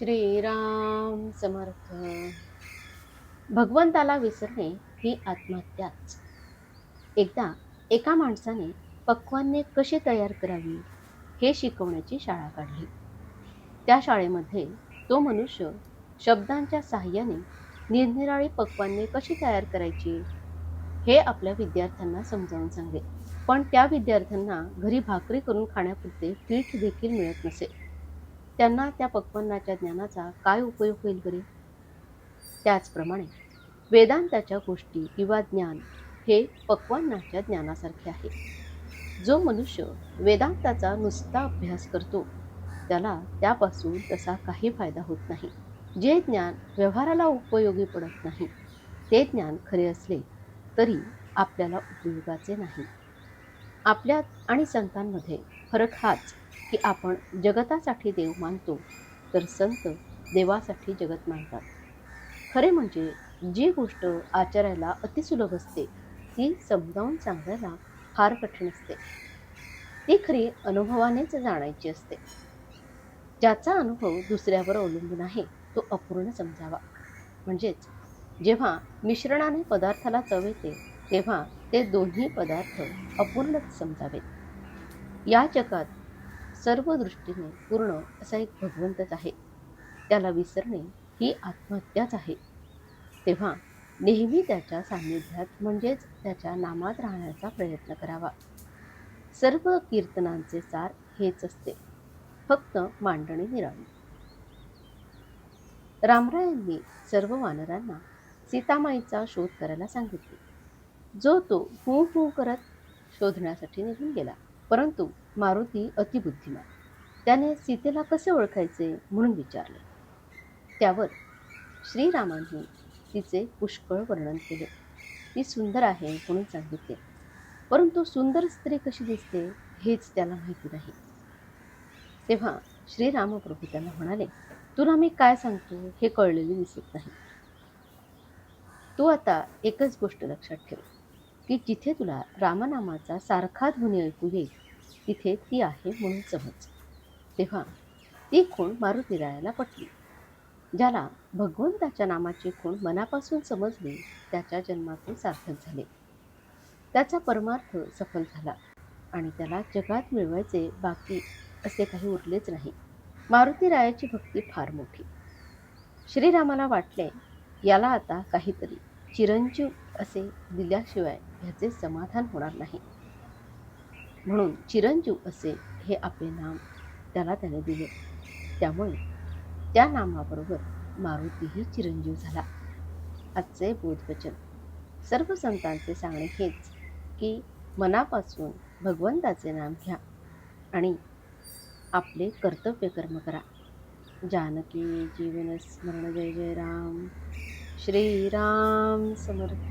श्रीराम समर्थ. भगवंताला विसरणे ही आत्महत्याच. एकदा एका माणसाने पक्वान्ने कशी तयार करावी हे शिकवण्याची शाळा काढली. त्या शाळेमध्ये तो मनुष्य शब्दांच्या सहाय्याने निरनिराळी पक्वान्ने कशी तयार करायची हे आपल्या विद्यार्थ्यांना समजावून सांगे पण त्या विद्यार्थ्यांना घरी भाकरी करून खाण्यापुरते पीठ देखील मिळत नसे. त्यांना त्या पक्वन्नाच्या ज्ञानाचा काय उपयोग होईल बरे? त्याचप्रमाणे वेदांताच्या गोष्टी किंवा ज्ञान हे पक्वन्नाच्या ज्ञानासारखे आहे. जो मनुष्य वेदांताचा नुसता अभ्यास करतो त्याला त्यापासून तसा काही फायदा होत नाही. जे ज्ञान व्यवहाराला उपयोगी पडत नाही ते ज्ञान खरे असले तरी आपल्याला उपयोगाचे नाही. आपल्यात आणि संतांमध्ये फरक हाच की आपण जगतासाठी देव मानतो तर संत देवासाठी जगत मानतात. खरे म्हणजे जी गोष्ट आचरायला अतिसुलभ असते ती समजावून सांगायला फार कठीण असते. ती खरी अनुभवानेच जाणायची असते. ज्याचा अनुभव दुसऱ्यावर अवलंबून आहे तो अपूर्ण समजावा. म्हणजेच जेव्हा मिश्रणाने पदार्थाला चव येते तेव्हा ते दोन्ही पदार्थ अपूर्णच समजावेत. या जगात सर्व दृष्टीने पूर्ण असा एक भगवंतच आहे. त्याला विसरणे ही आत्महत्याच आहे. तेव्हा नेहमी त्याच्या सान्निध्यात म्हणजेच त्याच्या नामात राहण्याचा प्रयत्न करावा. सर्व कीर्तनांचे सार हेच असते. फक्त मांडणी निराळी. रामरायांनी सर्व वानरांना सीतामाईचा शोध करायला सांगितले. जो तो हू हू करत शोधण्यासाठी निघून गेला. परंतु मारुती अतिबुद्धिमान. त्याने सीतेला कसे ओळखायचे म्हणून विचारले. त्यावर श्रीरामांनी तिचे पुष्कळ वर्णन केले. ती सुंदर आहे म्हणून सांगितले. परंतु सुंदर स्त्री कशी दिसते हेच त्याला माहिती नाही. तेव्हा श्रीरामप्रभू त्याला म्हणाले तुला मी काय सांगतो हे कळलेले दिसत नाही. तू आता एकच गोष्ट लक्षात ठेव. की जिथे तुला रामनामाचा सारखा ध्वनी ऐकू येईल तिथे ती आहे म्हणून समज. तेव्हा ती खूण मारुतीरायाला पटली. ज्याला भगवंताच्या नामाची खूण मनापासून समजली त्याच्या जन्मातून सार्थक झाले. त्याचा परमार्थ सफल झाला आणि त्याला जगात मिळवायचे बाकी असे काही उरलेच नाही. मारुतीरायाची भक्ती फार मोठी. श्रीरामाला वाटले याला आता काहीतरी चिरंजीव असे दिल्याशिवाय ह्याचे समाधान होणार नाही. म्हणून चिरंजीव असे हे आपले नाम त्याला त्याने दिले. त्यामुळे त्या नामाबरोबर मारुतीही चिरंजीव झाला. आजचे बोधवचन. सर्व संतांचे सांगणे हेच की मनापासून भगवंताचे नाम घ्या आणि आपले कर्तव्य कर्म करा. जानकी जीवन स्मरण जय जय राम. श्रीराम समर्थ।